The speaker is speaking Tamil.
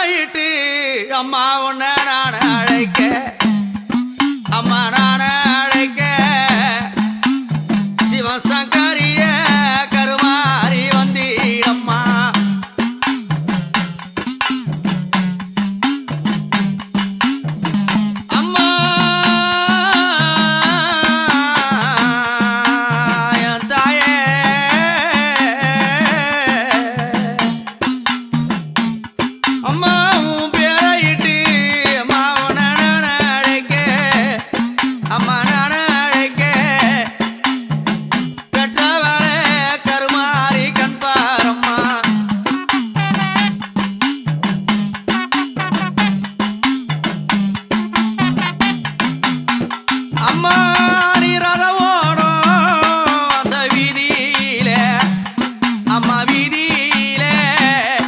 ஆயிட்டு அம்மா உன்ன நான் அழைக்க. அம்மா அம்மா உன்